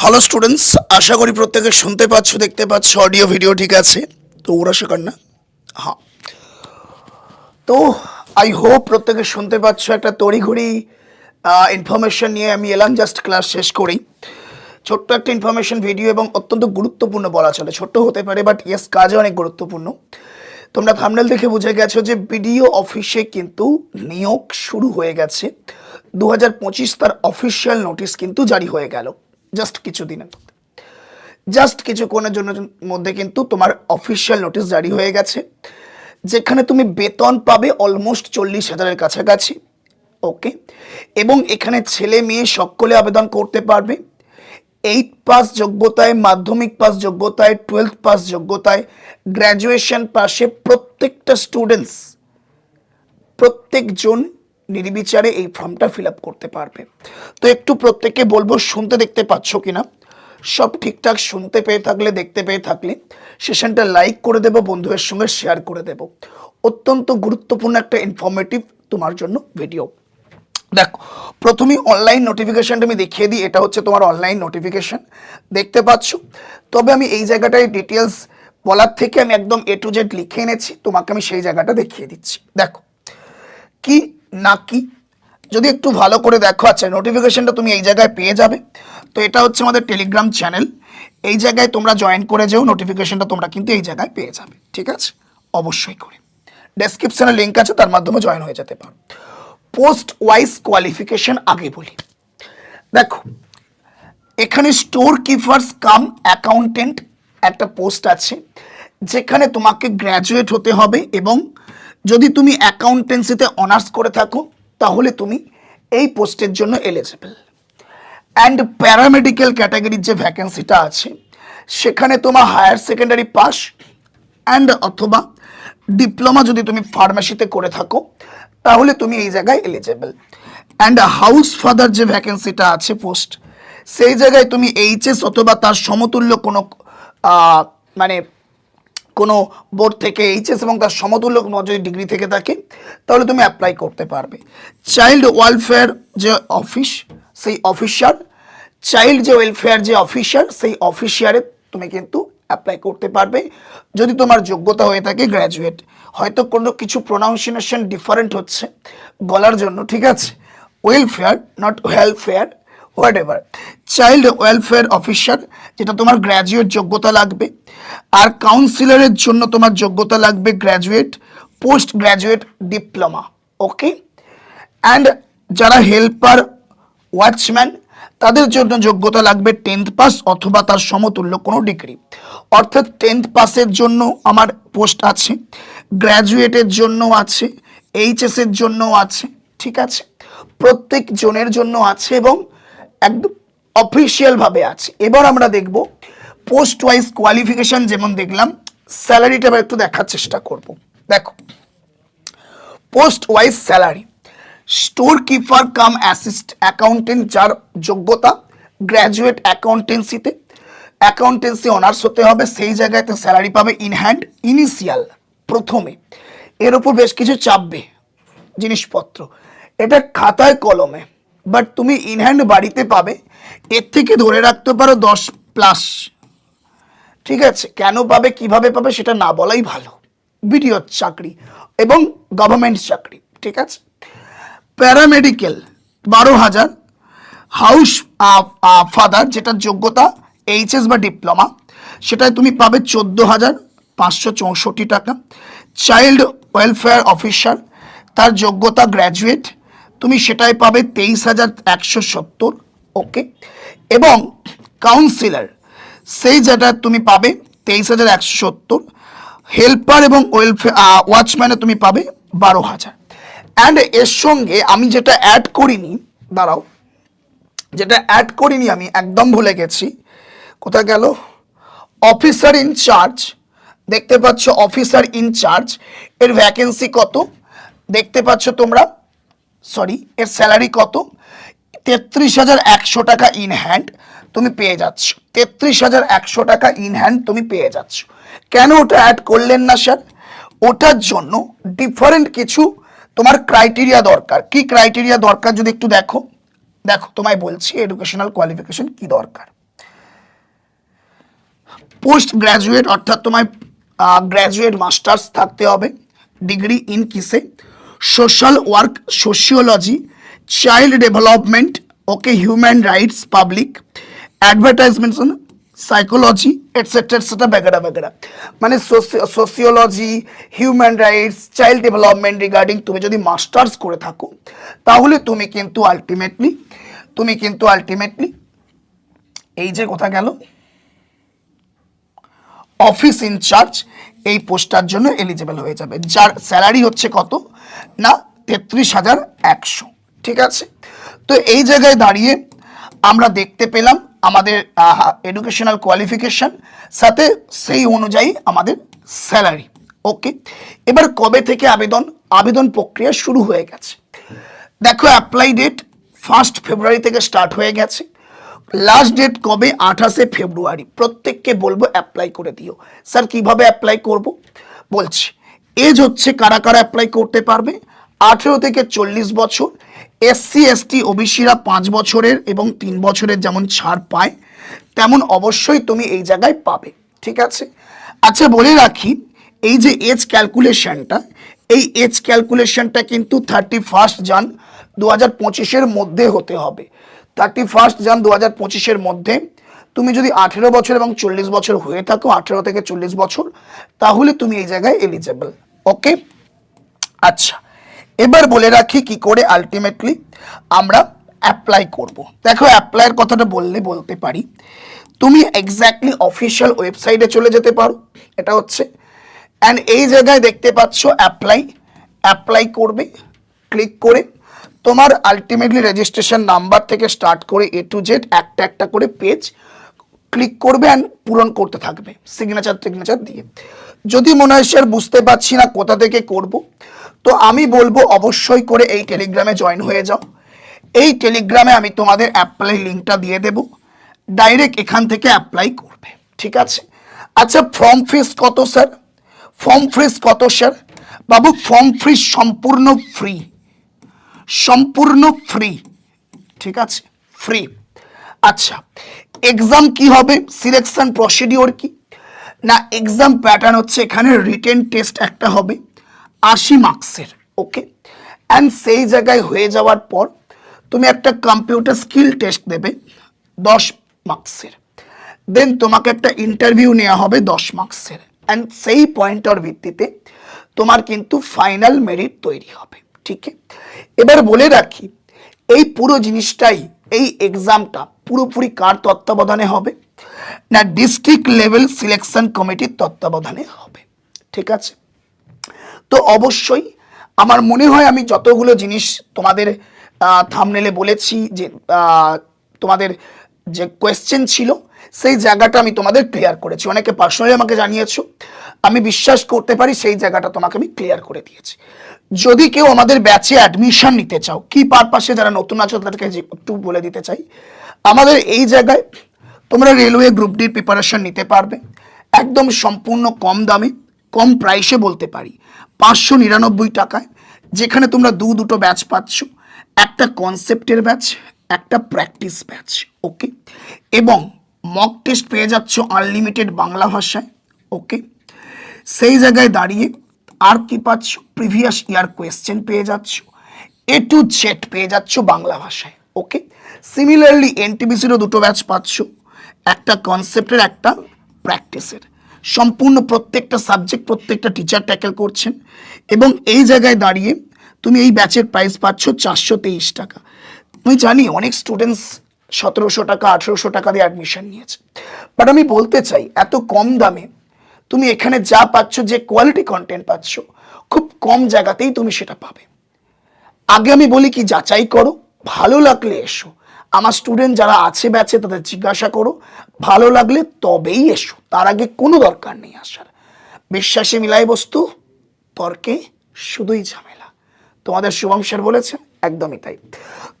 Hello students আশা করি প্রত্যেকে শুনতে পাচ্ছ, দেখতে পাচ্ছ অডিও ভিডিও ঠিক আছে। তো ওরা শেখার না? হ্যাঁ। তো আই হোপ প্রত্যেকে শুনতে পাচ্ছ একটা তড়িঘড়ি ইনফরমেশন নিয়ে আমি এলাম জাস্ট ক্লাস শেষ করি। ছোট্ট একটা ইনফরমেশন ভিডিও এবং অত্যন্ত গুরুত্বপূর্ণ বলা চলে। ছোট্ট হতে পারে বাট ইয়েস কাজে অনেক গুরুত্বপূর্ণ। তোমরা থামনেল দেখে বুঝে গেছো যে বিডিও অফিসে কিন্তু নিয়োগ শুরু হয়ে গেছে। দু হাজার পঁচিশ তার অফিসিয়াল নোটিশ কিন্তু জারি হয়ে গেল। জাস্ট কিছুদিনের মধ্যে। জাস্ট কিছুক্ষণের জন্য মধ্যে কিন্তু তোমার অফিসিয়াল নোটিশ জারি হয়ে গেছে, যেখানে তুমি বেতন পাবে অলমোস্ট চল্লিশ হাজারের কাছাকাছি ওকে এবং এখানে ছেলে মেয়ে সকলে আবেদন করতে পারবে। এইট পাস যোগ্যতায়, মাধ্যমিক পাস যোগ্যতায় টুয়েলথ পাস যোগ্যতায় গ্র্যাজুয়েশন পাশে প্রত্যেকটা স্টুডেন্টস প্রত্যেকজন নির্বিচারে এই ফর্মটা ফিল করতে পারবে। তো একটু প্রত্যেককে বলব, শুনতে দেখতে পাচ্ছ কিনা? সব ঠিকঠাক শুনতে পেয়ে থাকলে, দেখতে পেয়ে থাকলে সেশনটা লাইক করে দেবো, বন্ধুদের সঙ্গে শেয়ার করে দেবো। অত্যন্ত গুরুত্বপূর্ণ একটা ইনফরমেটিভ তোমার জন্য ভিডিও দেখো প্রথমেই অনলাইন নোটিফিকেশানটা আমি দেখিয়ে দিই, এটা হচ্ছে তোমার অনলাইন নোটিফিকেশান দেখতে পাচ্ছ? তবে আমি এই জায়গাটায় ডিটেলস বলার থেকে আমি একদম এ টু জেড লিখে এনেছি, তোমাকে আমি সেই জায়গাটা দেখিয়ে দিচ্ছি। দেখো, কি না কি? যদি একটু ভালো করে দেখো আচ্ছা নোটিফিকেশনটা তুমি এই জায়গায় পেয়ে যাবে। তো এটা হচ্ছে আমাদের টেলিগ্রাম চ্যানেল এই জায়গায় তোমরা জয়েন করে যেও নোটিফিকেশনটা তোমরা কিন্তু এই জায়গায় পেয়ে যাবে, ঠিক আছে? অবশ্যই করে। ডেসক্রিপশনে লিঙ্ক আছে, তার মাধ্যমে জয়েন হয়ে যেতে পারো। পোস্ট ওয়াইজ কোয়ালিফিকেশন আগে বলি। দেখো, এখানে স্টোর কিপার্স কাম অ্যাকাউন্টেন্ট একটা পোস্ট আছে, যেখানে তোমাকে গ্র্যাজুয়েট হতে হবে এবং যদি তুমি অ্যাকাউন্টেন্সিতে অনার্স করে থাকো, তাহলে তুমি এই পোস্টের জন্য এলিজিবল অ্যান্ড প্যারামেডিক্যাল ক্যাটাগরির যে ভ্যাকেন্সিটা আছে, সেখানে তোমার হায়ার সেকেন্ডারি পাস অ্যান্ড অথবা ডিপ্লোমা যদি তুমি ফার্মেসিতে করে থাকো, তাহলে তুমি এই জায়গায় এলিজেবল অ্যান্ড হাউস ফাদার যে ভ্যাকেন্সিটা আছে পোস্ট সেই জায়গায় তুমি এইচএস অথবা তার সমতুল্য কোনো মানে কোনো বোর্ড থেকে এইচএস এবং তার সমতুল্য কোনো যদি ডিগ্রি থেকে থাকে, তাহলে তুমি অ্যাপ্লাই করতে পারবে। চাইল্ড ওয়েলফেয়ার যে অফিস সেই অফিসার চাইল্ড যে ওয়েলফেয়ার যে অফিসার সেই অফিসিয়ারে তুমি কিন্তু অ্যাপ্লাই করতে পারবে। যদি তোমার যোগ্যতা হয়ে থাকে গ্র্যাজুয়েট হয়তো কোনো কিছু প্রোনাউন্সিয়েশন ডিফারেন্ট হচ্ছে বলার জন্য, ঠিক আছে? Welfare not welfare whatever child welfare officer যেটা তোমার গ্র্যাজুয়েট যোগ্যতা লাগবে। আর কাউন্সিলরের জন্য তোমার যোগ্যতা লাগবে graduate post graduate diploma okay and যারা হেল্পার ওয়াচম্যান তাদের জন্য যোগ্যতা লাগবে টেন্থ পাস অথবা তার সমতুল্য কোনো ডিগ্রি অর্থাৎ টেন্থ পাসের জন্য আমার পোস্ট আছে গ্র্যাজুয়েটের জন্য আছে এইচএসের জন্য আছে, ঠিক আছে? প্রত্যেক জনের জন্য আছে এবং একদম অফিসিয়ালভাবে আছে। এবার আমরা দেখব পোস্ট ওয়াইজ কোয়ালিফিকেশন যেমন দেখলাম স্যালারিটা একটু দেখার চেষ্টা করব। দেখো post wise salary store keeper cum assist accountant যার যোগ্যতা গ্র্যাজুয়েট অ্যাকাউন্টেন্সিতে অ্যাকাউন্টেন্সি অনার্স হতে হবে, সেই জায়গাতে স্যালারি পাবে ইন হ্যান্ড ইনিশিয়াল প্রথমে। এর ওপর বেশ কিছু চাপবে জিনিসপত্র। এটা খাতায় কলমে। বাট তুমি ইনহ্যান্ড বাড়িতে পাবে। এর থেকে ধরে রাখতে পারো দশ প্লাস ঠিক আছে? কেন পাবে, কীভাবে পাবে সেটা না বলাই ভালো। বিডিও চাকরি এবং গভর্নমেন্ট চাকরি, ঠিক আছে? প্যারামেডিক্যাল বারো হাজার। হাউস ফাদার যেটার যোগ্যতা এইচএস বা ডিপ্লোমা সেটায় তুমি পাবে চোদ্দ হাজার পাঁচশো চৌষট্টি টাকা। চাইল্ড ওয়েলফেয়ার অফিসার তার যোগ্যতা গ্র্যাজুয়েট তুমি সেটাই পাবে তেইশ হাজার একশো সত্তর ওকে এবং কাউন্সিলর সেই যেটা তুমি পাবে তেইশ হাজার একশো সত্তর হেল্পার এবং ওয়েলফেয়ার ওয়াচম্যানে তুমি পাবে বারো হাজার। অ্যান্ড এর সঙ্গে আমি যেটা অ্যাড করিনি, দাঁড়াও, যেটা অ্যাড করিনি আমি, একদম ভুলে গেছি, কোথায় গেল? অফিসার ইনচার্জ দেখতে পাচ্ছ অফিসার ইনচার্জ এর ভ্যাকেন্সি কত? দেখতে পাচ্ছ তোমরা সরি এর স্যালারি কত? তেত্রিশ হাজার একশো টাকা ইন হ্যান্ড তুমি পেয়ে যাচ্ছ। তেত্রিশ হাজার একশো টাকা ইন হ্যান্ড তুমি পেয়ে যাচ্ছ। কেন ওটা অ্যাড করলেন না স্যার ওটার জন্য ডিফারেন্ট কিছু তোমার ক্রাইটেরিয়া দরকার। কি ক্রাইটেরিয়া দরকার যদি একটু দেখো? দেখো, তোমায় বলছি এডুকেশনাল কোয়ালিফিকেশন কি দরকার? পোস্ট গ্র্যাজুয়েট অর্থাৎ তোমায় গ্র্যাজুয়েট মাস্টার্স থাকতে হবে। ডিগ্রি ইন কিসে? Social work sociology child development okay human rights public advertisement psychology etcetera etcetera বেগেরা বেগেরা মানে sociology human rights child development regarding তুমি যদি মাস্টার্স করে থাকো, তাহলে তুমি কিন্তু আলটিমেটলি তুমি কিন্তু আলটিমেটলি এই যে কোথা গেল অফিস ইনচার্জ এই পোস্টটার জন্য এলিজিবল হয়ে যাবে। যার স্যালারি হচ্ছে কত? না, তেত্রিশ হাজার একশো। ঠিক আছে? তো এই জায়গায় দাঁড়িয়ে আমরা দেখতে পেলাম আমাদের এডুকেশনাল কোয়ালিফিকেশন সাথে সেই অনুযায়ী আমাদের স্যালারি ওকে এবার কবে থেকে আবেদন? আবেদন প্রক্রিয়া শুরু হয়ে গেছে। দেখো অ্যাপ্লাই ডেট ফার্স্ট ফেব্রুয়ারি থেকে স্টার্ট হয়ে গেছে। লাস্ট ডেট কবে? আঠাশে ফেব্রুয়ারি প্রত্যেককে বলব অ্যাপ্লাই করে দিও। স্যার কীভাবে অ্যাপ্লাই করব? বলছি এজ হচ্ছে কারা কারা অ্যাপ্লাই করতে পারবে? আঠেরো থেকে চল্লিশ বছর এসসি এসটি ওবিসিরা পাঁচ বছরের এবং তিন বছরের যেমন ছাড় পায়, তেমন অবশ্যই তুমি এই জায়গায় পাবে, ঠিক আছে? আচ্ছা বলে রাখি, এই যে এজ ক্যালকুলেশনটা এই এজ ক্যালকুলেশনটা কিন্তু থার্টি ফার্স্ট জান দু হাজার পঁচিশের মধ্যে হতে হবে। থার্টি ফার্স্ট জান দু হাজার পঁচিশের মধ্যে তুমি যদি আঠেরো বছর এবং চল্লিশ বছর হয়ে থাকো, আঠেরো থেকে চল্লিশ বছর, তাহলে তুমি এই জায়গায় এলিজেবল ওকে আচ্ছা এবার বলে রাখি কি করে আলটিমেটলি আমরা অ্যাপ্লাই করব। দেখো অ্যাপ্লাইয়ের কথাটা বললে বলতে পারি। তুমি এক্স্যাক্টলি অফিসিয়াল ওয়েবসাইটে চলে যেতে পারো। এটা হচ্ছে অ্যান্ড এই জায়গায় দেখতে পাচ্ছ অ্যাপ্লাই অ্যাপ্লাই করবে ক্লিক করে। তোমার আলটিমেটলি রেজিস্ট্রেশন নাম্বার থেকে স্টার্ট করে এ টু জেড একটা একটা করে পেজ ক্লিক করবে অ্যান্ড পূরণ করতে থাকবে। সিগনেচার টিগনেচার দিয়ে। যদি মনে হয় স্যার বুঝতে পারছি না কোথা থেকে করব, তো আমি বলব অবশ্যই করে এই টেলিগ্রামে জয়েন হয়ে যাও। এই টেলিগ্রামে আমি তোমাদের অ্যাপ্লাই লিঙ্কটা দিয়ে দেব। ডাইরেক্ট এখান থেকে অ্যাপ্লাই করবে, ঠিক আছে? আচ্ছা ফর্ম ফিস কত, স্যার? ফর্ম ফিস কত, স্যার? বাবু ফর্ম ফিস সম্পূর্ণ ফ্রি সম্পূর্ণ ফ্রি ঠিক আছে? ফ্রি আচ্ছা এক্সাম কি হবে? সিলেকশন প্রসিডিওর কি? না এক্সাম প্যাটার্ন হচ্ছে এখানে রিটেন টেস্ট একটা হবে, আশি মার্কসের ওকে অ্যান্ড সেই জায়গায় হয়ে যাওয়ার পর তুমি একটা কম্পিউটার স্কিল টেস্ট দেবে, দশ মার্কসের দেন তোমাকে একটা ইন্টারভিউ নেওয়া হবে দশ মার্কসের অ্যান্ড সেই পয়েন্টার ভিত্তিতে তোমার কিন্তু ফাইনাল মেরিট তৈরি হবে ঠিক এবার বলে রাখি, এই পুরো জিনিসটাই এই এক্সামটা পুরোপুরি কার তত্ত্বাবধানে হবে? না ডিস্ট্রিক্ট লেভেল সিলেকশন কমিটির তত্ত্বাবধানে হবে। ঠিক আছে? তো অবশ্যই আমার মনে হয় আমি যতগুলো জিনিস তোমাদের থামনেলে বলেছি যে তোমাদের যে কোয়েশ্চেন ছিল সেই জায়গাটা আমি তোমাদের ক্লিয়ার করেছি। অনেকে পার্সোনালি আমাকে জানিয়েছো। আমি বিশ্বাস করতে পারি সেই জায়গাটা তোমাকে আমি ক্লিয়ার করে দিয়েছি। যদি কেউ আমাদের ব্যাচে অ্যাডমিশন নিতে চাও, কি পারপাসে যারা নতুন আছো তাদেরকে একটু বলে দিতে চাই, আমাদের এই জায়গায় তোমরা রেলওয়ে গ্রুপ ডির প্রিপারেশন নিতে পারবে। একদম সম্পূর্ণ কম দামে, কম প্রাইসে বলতে পারি। পাঁচশো নিরানব্বই টাকায়, যেখানে তোমরা দু দুটো ব্যাচ পাচ্ছ। একটা কনসেপ্টের ব্যাচ একটা প্র্যাকটিস ব্যাচ ওকে এবং মক টেস্ট পেয়ে যাচ্ছ আনলিমিটেড বাংলা ভাষায় ওকে সেই জায়গায় দাঁড়িয়ে আর কি পাচ্ছ? প্রিভিয়াস ইয়ার কোয়েশ্চেন পেয়ে যাচ্ছ এ টু জেড পেয়ে যাচ্ছ বাংলা ভাষায় ওকে সিমিলারলি এনটিবিসিরও দুটো ব্যাচ পাচ্ছ, একটা কনসেপ্টের একটা প্র্যাকটিসের সম্পূর্ণ প্রত্যেকটা সাবজেক্ট প্রত্যেকটা টিচার ট্যাকেল করছেন এবং এই জায়গায় দাঁড়িয়ে তুমি এই ব্যাচের প্রাইস পাচ্ছ চারশো তেইশ টাকা। আমি জানি অনেক স্টুডেন্টস সতেরোশো টাকা, আঠেরোশো টাকা দিয়ে অ্যাডমিশন নিয়েছে। বাট আমি বলতে চাই, এত কম দামে তুমি এখানে যা পাচ্ছ, যে কোয়ালিটি কন্টেন্ট পাচ্ছ, খুব কম জায়গাতেই তুমি সেটা পাবে। আগে আমি বলি কি, যাচাই করো, ভালো লাগলে এসো। আমার স্টুডেন্ট যারা আছে ব্যাচে তাদের জিজ্ঞাসা করো। ভালো লাগলে তবেই এসো, তার আগে কোনো দরকার নেই আসার। বিশ্বাসে মিলাই বস্তু, তর্কে শুধুই ঝামেলা। তোমাদের শুভম স্যার বলেছেন একদমই তাই।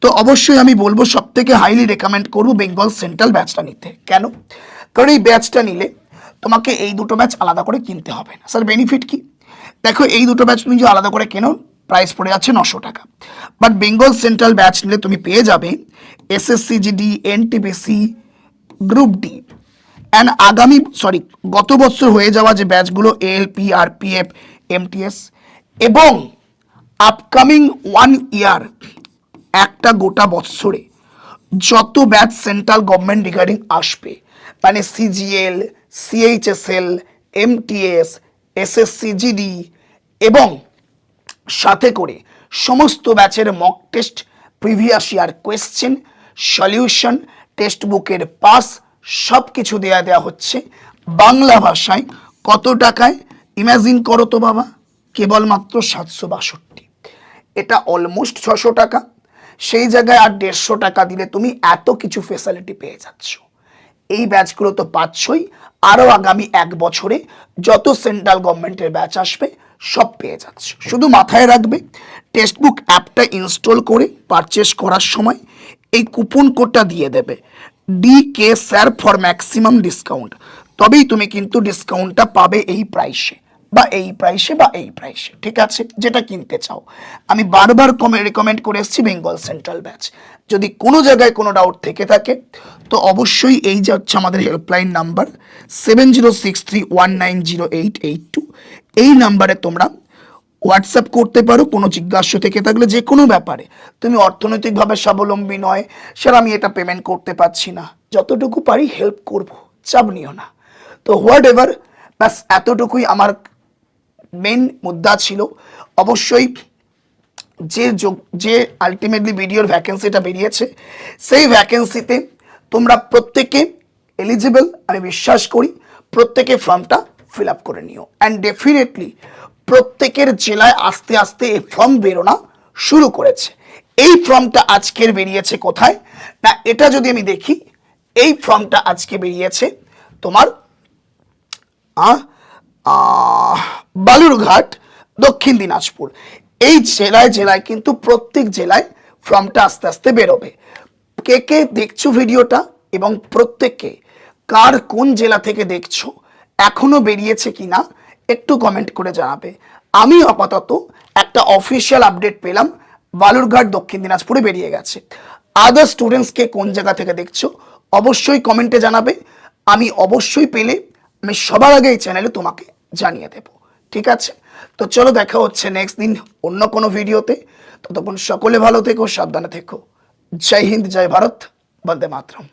তো অবশ্যই আমি বলব সব থেকে হাইলি রেকমেন্ড করব বেঙ্গল সেন্ট্রাল ব্যাচটা নিতে। কেন? কারণ এই ব্যাচটা নিলে তোমাকে এই দুটো ব্যাচ আলাদা করে কিনতে হবে না। স্যার বেনিফিট কি? দেখো, এই দুটো ব্যাচ তুমি যে আলাদা করে কেনো প্রাইস পড়ে যাচ্ছে নশো টাকা। বাট বেঙ্গল সেন্ট্রাল ব্যাচ নিলে তুমি পেয়ে যাবে SSC GD NTPC group D and আগামী সরি গত বছর হয়ে যাওয়া যে ব্যাচগুলো এএলপি আরপিএফ এমটিএস এবং আপকামিং ওয়ান ইয়ার একটা গোটা বৎসরে যত ব্যাচ সেন্ট্রাল গভর্নমেন্ট রিগার্ডিং আসবে মানে CGL CHSL MTS SSC GD এবং সাথে করে সমস্ত ব্যাচের mock test previous year question solution text বুকের পাস সব কিছু দেয়া দেওয়া হচ্ছে। বাংলা ভাষায় কত টাকায়? ইমাজিন করো তো বাবা, কেবলমাত্র সাতশো বাষট্টি। এটা অলমোস্ট ছশো টাকা। সেই জায়গায় আর দেড়শো টাকা দিলে তুমি এত কিছু ফেসিলিটি পেয়ে যাচ্ছ। এই ব্যাচগুলো তো পাচ্ছই। আরও আগামী এক বছরে যত সেন্ট্রাল গভর্নমেন্টের ব্যাচ আসবে, সব পেয়ে যাচ্ছ। শুধু মাথায় রাখবে টেক্সটবুক অ্যাপটা ইনস্টল করে পারচেস করার সময় এই কুপন কোডটা দিয়ে দেবে। D K sir for maximum discount তবেই তুমি কিন্তু ডিসকাউন্টটা পাবে এই প্রাইসে বা এই প্রাইসে বা এই প্রাইসে ঠিক আছে? যেটা কিনতে চাও। আমি বারবার কমে রেকমেন্ড করে এসেছি বেঙ্গল সেন্ট্রাল ব্যাচ যদি কোনো জায়গায় কোনো ডাউট থেকে থাকে, তো অবশ্যই এই যে হচ্ছে আমাদের helpline number seven zero six three one nine zero eight eight two এই নাম্বারে তোমরা হোয়াটসঅ্যাপ করতে পারো, কোনো জিজ্ঞাসা থেকে থাকলে যে কোনো ব্যাপারে। তুমি অর্থনৈতিকভাবে স্বাবলম্বী নয় স্যার আমি এটা পেমেন্ট করতে পারছি না। যতটুকু পারি হেল্প করব, চাপ নিও না। তো হোয়াট এভার ব্যাস, এতটুকুই আমার মেন মুদ্রা ছিল অবশ্যই যে যে আলটিমেটলি ভিডিওর ভ্যাকেন্সিটা বেরিয়েছে সেই ভ্যাকেন্সিতে তোমরা প্রত্যেকে এলিজিবল আমি বিশ্বাস করি প্রত্যেকে ফর্মটা ফিল আপ করে নিও। অ্যান্ড ডেফিনেটলি প্রত্যেকের জেলায় আস্তে আস্তে এই ফর্ম বেরোনা শুরু করেছে। এই ফর্মটা আজকের বেরিয়েছে কোথায়? না এটা যদি আমি দেখি এই ফর্মটা আজকে বেরিয়েছে তোমার আহ, বালুরঘাট, দক্ষিণ দিনাজপুর। এই জেলায় জেলায় কিন্তু প্রত্যেক জেলায় ফর্মটা আস্তে আস্তে বেরোবে। কে কে দেখছ ভিডিওটা এবং প্রত্যেককে, কার কোন জেলা থেকে দেখছ, এখনও বেরিয়েছে কিনা, একটু কমেন্ট করে জানাবে। আমি আপাতত একটা অফিসিয়াল আপডেট পেলাম, বালুরঘাট, দক্ষিণ দিনাজপুরে বেরিয়ে গেছে। আদার স্টুডেন্টসকে কোন জায়গা থেকে দেখছ, অবশ্যই কমেন্টে জানাবে। আমি অবশ্যই পেলে, আমি সবার আগে এই চ্যানেলে তোমাকে জানিয়ে দেব, ঠিক আছে? তো চলো দেখা হচ্ছে নেক্সট দিন অন্য কোনো ভিডিওতে। ততক্ষণ সকলে ভালো থেকো, সাবধানে থেকো। জয় হিন্দ, জয় ভারত, বন্দে মাতরম।